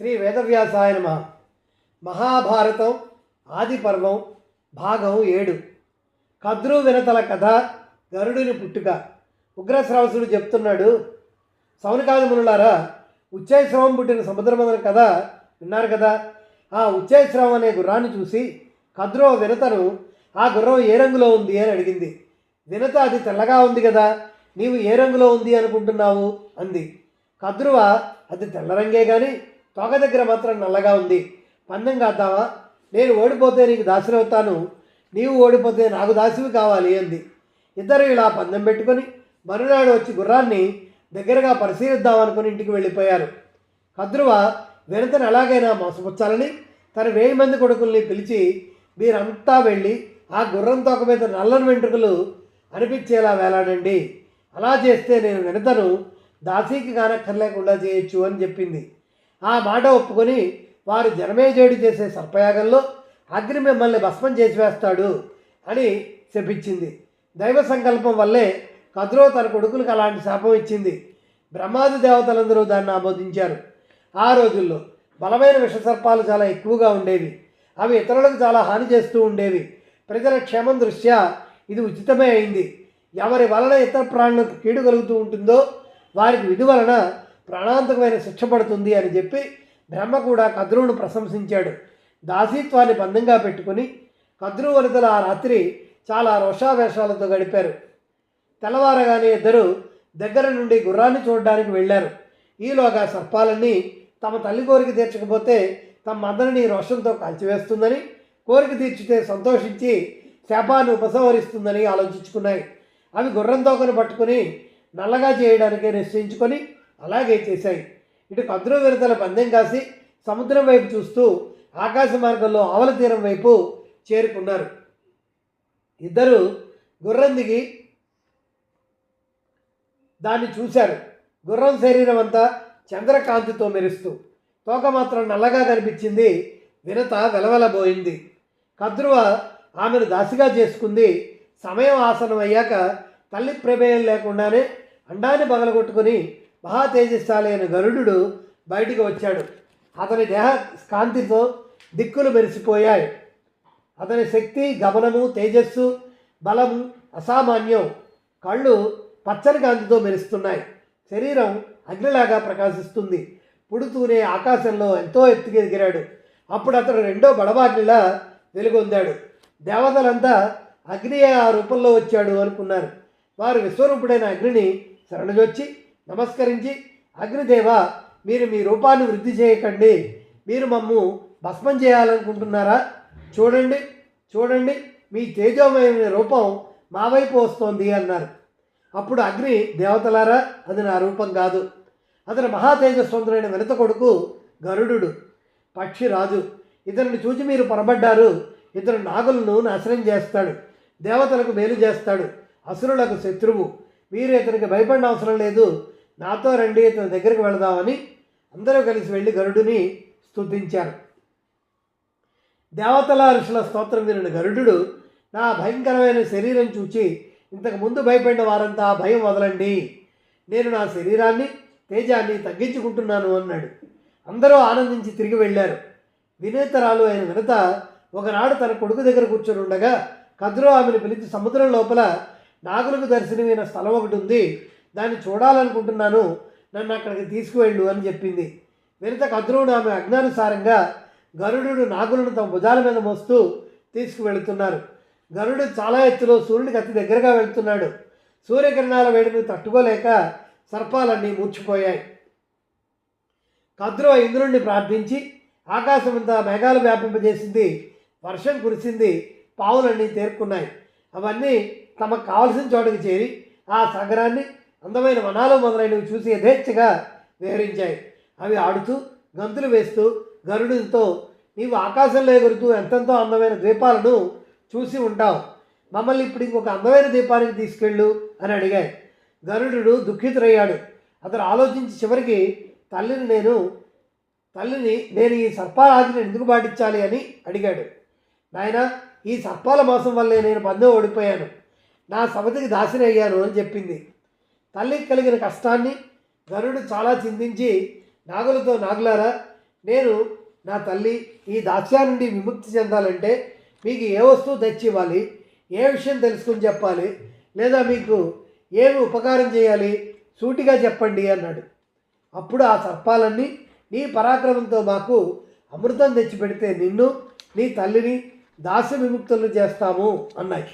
శ్రీ వేదవ్యాసాయ నమ. మహాభారతం ఆది పర్వం భాగం ఏడు. కద్రు వినతల కథ గరుడుని పుట్టుక. ఉగ్రశ్రవసుడు చెప్తున్నాడు సౌనకాది మునులారా ఉచ్చైశ్రవం పుట్టిన సముద్రమందర కథ విన్నారు కదా. ఆ ఉచ్చైశ్రవం అనే గుర్రాన్ని చూసి కద్రో వినతను ఆ గుర్రం ఏ రంగులో ఉంది? అని అడిగింది. వినత అది తెల్లగా ఉంది కదా నీవు ఏ రంగులో ఉంది అనుకుంటున్నావు? అంది. కద్రువ అది తెల్ల రంగే కానీ తోక దగ్గర మాత్రం నల్లగా ఉంది. పందెం కాద్దావా? నేను ఓడిపోతే నీకు దాసులవుతాను నీవు ఓడిపోతే నాకు దాసివి కావాలి అంది. ఇద్దరు ఇలా పందెం పెట్టుకొని మరునాడు వచ్చి గుర్రాన్ని దగ్గరగా పరిశీలిద్దామనుకుని ఇంటికి వెళ్ళిపోయారు. కద్రువ వినతను ఎలాగైనా మోసపుచ్చాలని తన వేయి మంది కొడుకుల్ని పిలిచి మీరంతా వెళ్ళి ఆ గుర్రం తోక మీద నల్లని వెంట్రుకలు అనిపించేలా వేలాడండి. అలా చేస్తే నేను వినతను దాసీకి కానక్కర్లేకుండా చేయొచ్చు అని చెప్పింది. ఆ మాట ఒప్పుకొని వారు జనమేజయుడు చేసే సర్పయాగంలో అగ్ని మిమ్మల్ని భస్మం చేసి వేస్తాడు అని శపించింది. దైవ సంకల్పం వల్లే కద్రో తన కొడుకులకు అలాంటి శాపం ఇచ్చింది. బ్రహ్మాది దేవతలందరూ దాన్ని ఆమోదించారు. ఆ రోజుల్లో బలమైన విషసర్పాలు చాలా ఎక్కువగా ఉండేవి. అవి ఇతరులకు చాలా హాని చేస్తూ ఉండేవి. ప్రజల క్షేమం దృష్ట్యా ఇది ఉచితమే అయింది. ఎవరి వలన ఇతర ప్రాణులకు కీడు కలుగుతూ ఉంటుందో వారికి విధి వలన ప్రాణాంతకమైన శిక్ష పడుతుంది అని చెప్పి బ్రహ్మ కూడా కద్రువును ప్రశంసించాడు. దాసీత్వాన్ని బంధంగా పెట్టుకుని కద్రు వనితలు ఆ రాత్రి చాలా రోషావేషాలతో గడిపారు. తెల్లవారగానే ఇద్దరు దగ్గర నుండి గుర్రాన్ని చూడడానికి వెళ్ళారు. ఈలోగా సర్పాలన్నీ తమ తల్లి కోరిక తీర్చకపోతే తమ అందరినీ రోషంతో కాల్చివేస్తుందని కోరిక తీర్చితే సంతోషించి శాపాన్ని ఉపసంహరిస్తుందని ఆలోచించుకున్నాయి. అవి గుర్రం తోకను పట్టుకుని నల్లగా చేయడానికే నిశ్చయించుకొని అలాగే చేశాయి. ఇటు కద్రు విడతల పందెం కాసి సముద్రం వైపు చూస్తూ ఆకాశ మార్గంలో ఆవల తీరం వైపు చేరుకున్నారు. ఇద్దరు గుర్రం దిగి దాన్ని చూశారు. గుర్రం శరీరం అంతా చంద్రకాంతితో మెరుస్తూ తోక మాత్రం నల్లగా కనిపించింది. వినత వెలవెలబోయింది. కద్రువ ఆమెను దాసిగా చేసుకుంది. సమయం ఆసనం అయ్యాక తల్లి ప్రమేయం లేకుండానే అండాన్ని పగలగొట్టుకుని మహా తేజస్శాలి గరుడు బయటికి వచ్చాడు. అతని దేహ కాంతితో దిక్కులు మెరిసిపోయాయి. అతని శక్తి గమనము తేజస్సు బలము అసామాన్యం. కళ్ళు పచ్చని కాంతితో మెరుస్తున్నాయి. శరీరం అగ్నిలాగా ప్రకాశిస్తుంది. పుడుతూనే ఆకాశంలో ఎంతో ఎత్తుకి ఎదిగిరాడు అప్పుడు అతడు రెండో బడబాటిలా వెలుగొందాడు. దేవతలంతా అగ్నియే ఆ రూపంలో వచ్చాడు అనుకున్నారు. వారు విశ్వరూపుడైన అగ్నిని శరణజొచ్చి నమస్కరించి అగ్నిదేవ మీరు మీ రూపాన్ని వృద్ధి చేయకండి. మీరు మమ్ము భస్మం చేయాలనుకుంటున్నారా? చూడండి చూడండి మీ తేజోమయమైన రూపం మా వైపు వస్తోంది అన్నారు. అప్పుడు అగ్ని దేవతలారా అది నా రూపం కాదు. అతను మహాతేజస్వంతుడైన వినత కొడుకు గరుడు పక్షి రాజు ఇతనిని చూచి మీరు పొరబడ్డారు. ఇతను నాగులను నాశనం చేస్తాడు. దేవతలకు మేలు చేస్తాడు. అసురులకు శత్రువు. మీరు ఇతనికి భయపడిన అవసరం లేదు. నాతో రండి ఇతని దగ్గరికి వెళదామని అందరూ కలిసి వెళ్ళి గరుడుని స్తుతించారు. దేవతల ఋషుల స్తోత్రం వినిన గరుడు నా భయంకరమైన శరీరం చూచి ఇంతకు ముందు భయపడిన వారంతా భయం వదలండి. నేను నా శరీరాన్ని తేజాన్ని తగ్గించుకుంటున్నాను అన్నాడు. అందరూ ఆనందించి తిరిగి వెళ్ళారు. వినేతరాలు అయిన వినత ఒకనాడు తన కొడుకు దగ్గర కూర్చొని ఉండగా కద్రో ఆమెను పిలిచి సముద్రం లోపల నాగులకు దర్శనమైన స్థలం ఒకటి ఉంది. దాన్ని చూడాలనుకుంటున్నాను నన్ను అక్కడికి తీసుకువెళ్ళు అని చెప్పింది. వినత కద్రువును ఆమె అజ్ఞానుసారంగా గరుడు నాగులను తమ భుజాల మీద మోస్తూ తీసుకువెళుతున్నారు. గరుడు చాలా ఎత్తులో సూర్యుడికి అతి దగ్గరగా వెళ్తున్నాడు. సూర్యకిరణాల వేడిని తట్టుకోలేక సర్పాలన్నీ మూర్చిపోయాయి. కద్రో ఇంద్రుణ్ణి ప్రార్థించి ఆకాశమంతా మేఘాలు వ్యాపింపజేసింది వర్షం కురిసింది పావులన్నీ తేరుకున్నాయి. అవన్నీ తమకు కావలసిన చోటకి చేరి ఆ సాగరాన్ని అందమైన వనాలు మొదలైనవి చూసి యథేచ్ఛగా విహరించాయి. అవి ఆడుతూ గంతులు వేస్తూ గరుడుతో నీవు ఆకాశంలో ఎగురుతూ ఎంతెంతో అందమైన ద్వీపాలను చూసి ఉంటావు. మమ్మల్ని ఇప్పుడు ఇంకొక అందమైన దీపానికి తీసుకెళ్ళు అని అడిగాయి. గరుడు దుఃఖితుడయ్యాడు. అతను ఆలోచించి చివరికి తల్లిని నేను తల్లిని నేను ఈ సర్పారాజుని ఎందుకు పాటించాలి అని అడిగాడు. నాయన ఈ సర్పాల మోసం వల్లే నేను పందెం ఓడిపోయాను. నా సవతికి దాసిని అయ్యాను అని చెప్పింది. తల్లికి కలిగిన కష్టాన్ని గరుడు చాలా చింతించి నాగులతో నాగులారా నేను నా తల్లి ఈ దాస్యా నుండి విముక్తి చెందాలంటే మీకు ఏ వస్తువు తెచ్చి ఇవ్వాలి ఏ విషయం తెలుసుకుని చెప్పాలి? లేదా మీకు ఏమి ఉపకారం చేయాలి? సూటిగా చెప్పండి అన్నాడు. అప్పుడు ఆ సర్పాలన్నీ నీ పరాక్రమంతో మాకు అమృతం తెచ్చిపెడితే నిన్ను నీ తల్లిని దాస్య విముక్తులను చేస్తాము అన్నాయి.